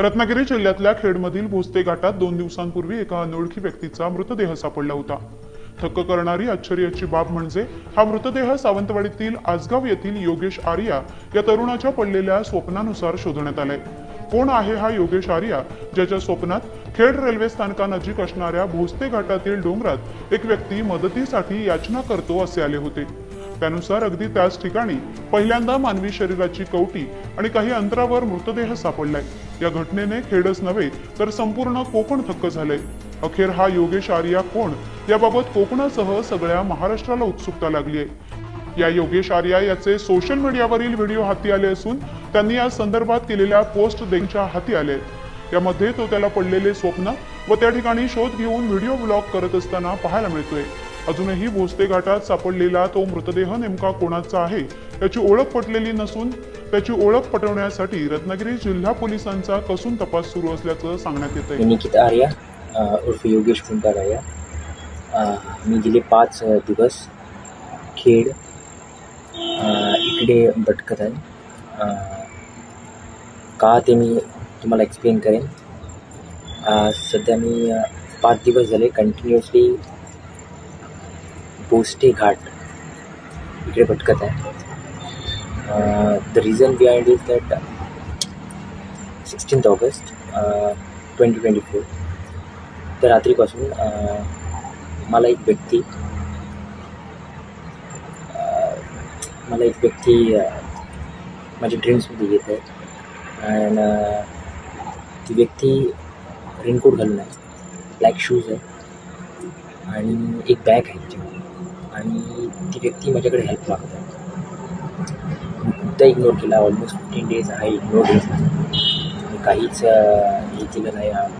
रत्नागिरी जिल्ह्यातल्या खेडमधील भोसते घाटात दोन दिवसांपूर्वी एका अनोळखी व्यक्तीचा मृतदेह सापडला होता. थक्क करणारी आश्चर्याची बाब म्हणजे हा मृतदेह सावंतवाडीतील आसगाव येथील योगेश आर्या या तरुणाच्या पडलेल्या स्वप्नानुसार शोधण्यात आलाय. कोण आहे हा योगेश आर्या ज्याच्या स्वप्नात खेड रेल्वे स्थानकानजीक असणाऱ्या भोसते घाटातील डोंगरात एक व्यक्ती मदतीसाठी याचना करतो असे आले होते? त्यानुसार अगदी त्याच ठिकाणी पहिल्यांदा मानवी शरीराची कवटी आणि काही अंतरावर मृतदेह सापडलाय. या घटनेने खेडच नव्हे तर संपूर्ण कोकण थक्क झालंय. अखेर हा योगेश आर्या कोण? याबाबत कोकणासह सगळ्या महाराष्ट्राला उत्सुकता लागली आहे या योगेश आर्या याचे सोशल मीडियावरील व्हिडिओ हाती आले असून त्यांनी या संदर्भात केलेल्या पोस्ट त्यांच्या हाती आले यामध्ये तो त्याला पडलेले स्वप्न व त्या ठिकाणी शोध घेऊन व्हिडिओ ब्लॉग करत असताना पाहायला मिळतोय. अजूनही भोसते घाटात सापडलेला तो मृतदेह नेमका कोणाचा आहे याची ओळख पटलेली नसून त्याची ओळख पटवण्यासाठी रत्नागिरी जिल्हा पोलिसांचा कसून तपास सुरू असल्याचं सांगण्यात येत आहे निकित आर्या उर्फ योगेश कुंटार आर्या. मी गेले पाच दिवस खेड इकडे भटकत आहे. का ते मी तुम्हाला एक्सप्लेन करेन. सध्या मी पाच दिवस झाले कंटिन्युअसली पोस्टे घाट इकडे भटकत आहे the reason behind is that sixteenth August twenty twenty four त्या रात्रीपासून मला एक व्यक्ती मला एक व्यक्ती माझ्या ड्रीम्समध्ये येत आहे. अँड ती व्यक्ती रेनकोट घालून आहे. ब्लॅक शूज़ आहे. आणि एक बॅग आहे त्याच्यामध्ये आणि ती व्यक्ती माझ्याकडे हेल्प मागत आहे. मी इग्नोर केला. ऑलमोस्ट फिफ्टीन डेज आहे इग्नोर डेज काहीच हे केलं नाही.